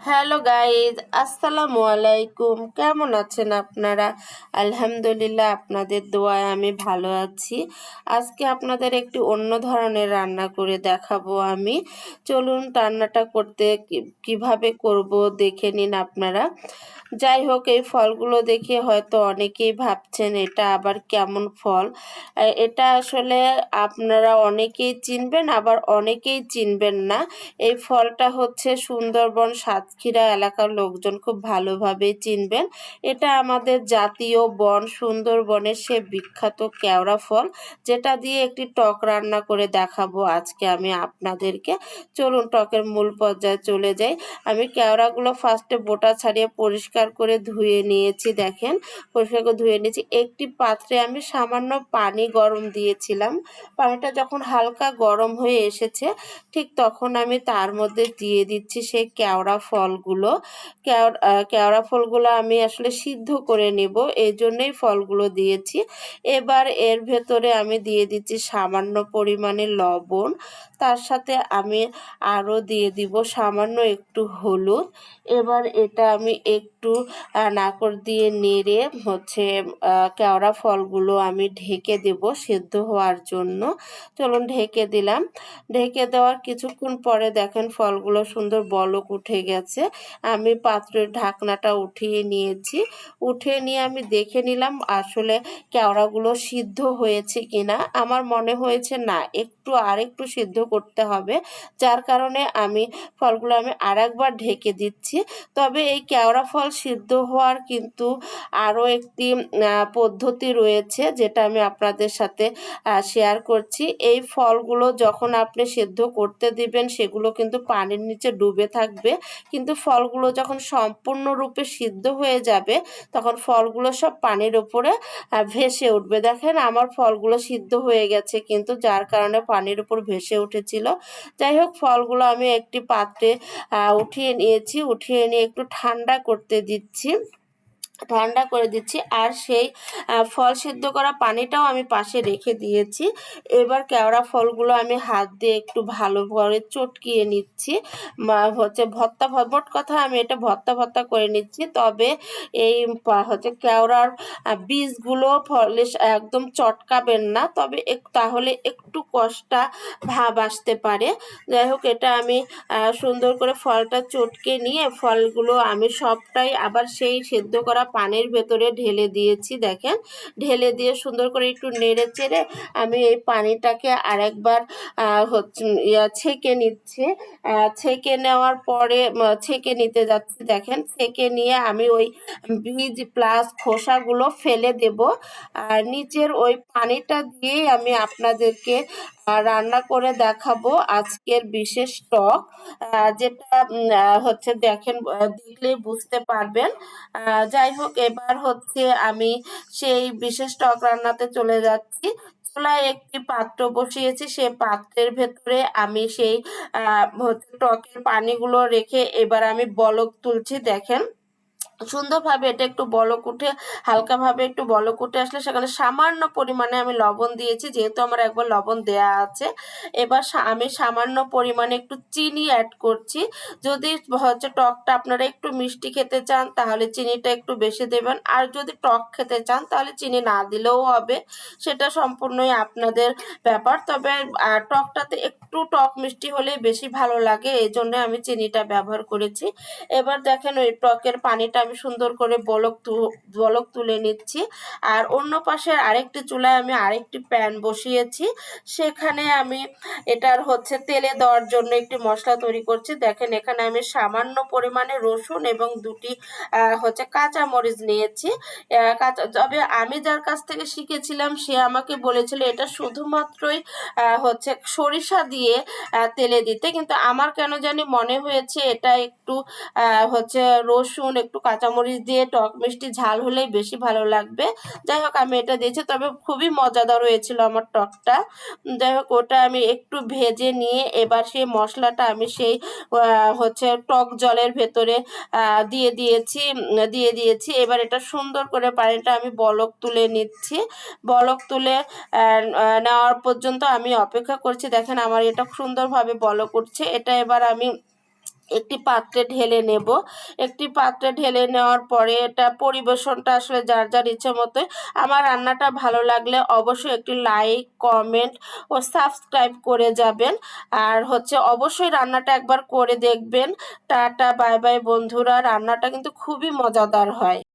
Hello guys, আসসালামু আলাইকুম। কেমন আছেন আপনারা? আলহামদুলিল্লাহ, আপনাদের দোয়ায় আমি ভালো আছি। আজকে আপনাদের একটি অন্য ধরনের রান্না করে দেখাবো আমি। চলুন রান্নাটা করতে কীভাবে করব দেখে নিন আপনারা। যাই হোক, এই ফলগুলো দেখে হয়তো অনেকেই ভাবছেন, এটা আবার কেমন ফল? এটা আসলে আপনারা অনেকেই চিনবেন, আবার অনেকেই চিনবেন না। এই ফলটা হচ্ছে সুন্দরবন সাতক্ষীরা এলাকার লোকজন খুব ভালোভাবে চিনবেন। এটা আমাদের জাতীয় বন সুন্দরবনের সে বিখ্যাত কেওড়া ফল, যেটা দিয়ে একটি টক রান্না করে দেখাবো আজকে আমি আপনাদেরকে। চলুন টকের মূল পর্যায়ে চলে যাই। আমি কেওড়াগুলো ফার্স্টে বোটা ছাড়িয়ে পরিষ্কার করে ধুয়ে নিয়েছি, দেখেন। পরিষ্কার করে ধুয়ে নিয়েছি। একটি পাত্রে আমি সামান্য পানি গরম দিয়েছিলাম। পানিটা যখন হালকা গরম হয়ে এসেছে, ঠিক তখন আমি তার মধ্যে দিয়ে দিচ্ছি সেই কেওড়া ফলগুলো, কেওড়া ফলগুলো আমি আসলে সিদ্ধ করে নেব, এই জন্যই ফলগুলো দিয়েছি। এবার এর ভেতরে আমি দিয়ে দিচ্ছি সামান্য পরিমাণে লবণ, তার সাথে আমি আরও দিয়ে দিব সামান্য একটু হলুদ। এবার এটা আমি একটু নাকড় দিয়ে নেড়ে হচ্ছে কেওড়া ফলগুলো আমি ঢেকে দেব সেদ্ধ হওয়ার জন্য। চলুন ঢেকে দিলাম। ঢেকে দেওয়ার কিছুক্ষণ পরে দেখেন ফলগুলো সুন্দর বলক উঠে গেছে। আমি পাত্রের ঢাকনাটা উঠিয়ে নিয়েছি। উঠিয়ে নিয়ে আমি দেখে নিলাম আসলে কেওড়াগুলো সিদ্ধ হয়েছে কিনা। আমার মনে হয়েছে না, একটু আরেকটু সিদ্ধ করতে হবে। যার কারণে আমি ফলগুলো আমি আরেকবার ঢেকে দিচ্ছি। তবে এই কেওড়া ফল সিদ্ধ হওয়ার কিন্তু আরও একটি পদ্ধতি রয়েছে যেটা আমি আপনাদের সাথে শেয়ার করছি। এই ফলগুলো যখন আপনি সেদ্ধ করতে দিবেন, সেগুলো কিন্তু পানির নিচে ডুবে থাকবে। কিন্তু ফলগুলো যখন সম্পূর্ণরূপে সিদ্ধ হয়ে যাবে, তখন ফলগুলো সব পানির উপরে ভেসে উঠবে। দেখেন আমার ফলগুলো সিদ্ধ হয়ে গেছে, কিন্তু যার কারণে পানির উপর ভেসে উঠেছিল। যাই হোক, ফলগুলো আমি একটি পাত্রে উঠিয়ে নিয়েছি। উঠিয়ে নিয়ে একটু ঠান্ডা করতে দিচ্ছি। ঠান্ডা করে দিচ্ছি আর সেই ফল সিদ্ধ করা পানিটাও আমি পাশে রেখে দিয়েছি। এবার কেওড়া ফলগুলো আমি হাত দিয়ে একটু ভালো করে চটকিয়ে নিচ্ছি। হচ্ছে ভত্তা ভ- মোট কথা আমি এটা ভত্তা ভত্তা করে নিচ্ছি। তবে এই হচ্ছে কেওড়ার বীজগুলো ফলে একদম চটকাবেন না। তবে তাহলে একটু কষ্টা ভাব আসতে পারে। যাই হোক, এটা আমি সুন্দর করে ফলটা চটকে নিয়ে ফলগুলো আমি সবটাই আবার সেই সেদ্ধ করা পানির ভেতরে ঢেলে দিয়েছি, দেখেন। ঢেলে দিয়ে সুন্দর করে একটু নেড়ে চেড়ে আমি এই পানিটাকে আরেকবার হচ্ছে ছেঁকে নিচ্ছি। ছেঁকে নেওয়ার পরে ছেঁকে নিতে যাচ্ছি, দেখেন। ছেঁকে নিয়ে আমি ওই বীজ, প্লাস খোসাগুলো ফেলে দেব। আর নিচের ওই পানিটা দিয়েই আমি আপনাদেরকে রান্না করে দেখাবো আজকের বিশেষ টক যেটা হচ্ছে দেখেন আহ, দেখলেই বুঝতে পারবেন। যাই হোক এবার হচ্ছে আমি সেই বিশেষ টক রান্নাতে চলে যাচ্ছি। চুলায় একটি পাত্র বসিয়েছি সেই পাত্রের ভেতরে আমি সেই হচ্ছে টকের পানিগুলো রেখে এবার আমি বলক তুলছি দেখেন। সুন্দরভাবে এটা একটু বলক উঠে, হালকাভাবে একটু বলক উঠে আসলে সেখানে সামান্য পরিমাণে আমি লবণ দিয়েছি, যেহেতু আমার একবার লবণ দেয়া আছে। এবার আমি সামান্য পরিমাণে একটু চিনি অ্যাড করছি। যদি হচ্ছে টকটা আপনারা একটু মিষ্টি খেতে চান, তাহলে চিনিটা একটু বেশি দেবেন। আর যদি টক খেতে চান, তাহলে চিনি না দিলেও হবে। সেটা সম্পূর্ণই আপনাদের ব্যাপার। তবে টকটাতে একটু টক মিষ্টি হলে বেশি ভালো লাগে। এই জন্য আমি চিনিটা ব্যবহার করেছি। এবার দেখেন ওই টকের পানিটা আমি সুন্দর করে বলক বলক তুলে নিচ্ছি। আর অন্য পাশে আরেকটি চুলায় আমি আরেকটি প্যান বসিয়েছি। সেখানে আমি এটার হচ্ছে তেলে দেওয়ার জন্য একটি মশলা তৈরি করছি। দেখেন, এখানে আমি সামান্য পরিমাণে রসুন এবং দুটি হচ্ছে কাঁচা মরিচ নিয়েছি কাঁচা, তবে আমি যার কাছ থেকে শিখেছিলাম, সে আমাকে বলেছিল এটা শুধুমাত্রই হচ্ছে সরিষা দিয়ে তেলে দিতে। কিন্তু আমার কেন জানি মনে হয়েছে এটা একটু হচ্ছে রসুন একটু কাঁচামরিচ দিয়ে টক মিষ্টি ঝাল হলেই বেশি ভালো লাগবে। যাই হোক, আমি এটা দিয়েছি, তবে খুবই মজাদার হয়েছিল আমার টকটা। যাই হোক, ওটা আমি একটু ভেজে নিয়ে এবার সেই মশলাটা আমি সেই হচ্ছে টক জলের ভেতরে দিয়ে দিয়েছি দিয়ে দিয়েছি। এবার এটা সুন্দর করে পানিটা আমি বলক তুলে নিচ্ছি। বলক তুলে নেওয়ার পর্যন্ত আমি অপেক্ষা করছি। দেখেন, আমার এটা সুন্দরভাবে বলক উঠছে। এটা এবার আমি একটি পাত্রে ঢেলে নেব। একটি পাত্রে ঢেলে নেওয়ার পরে এটা পরিবেশনটা আসলে যার যার ইচ্ছে মতো আমার রান্নাটা ভালো লাগলে অবশ্যই একটি লাইক, কমেন্ট ও সাবস্ক্রাইব করে যাবেন। আর হচ্ছে অবশ্যই রান্নাটা একবার করে দেখবেন। টাটা, বাই বাই বন্ধুরা। রান্নাটা কিন্তু খুবই মজাদার হয়।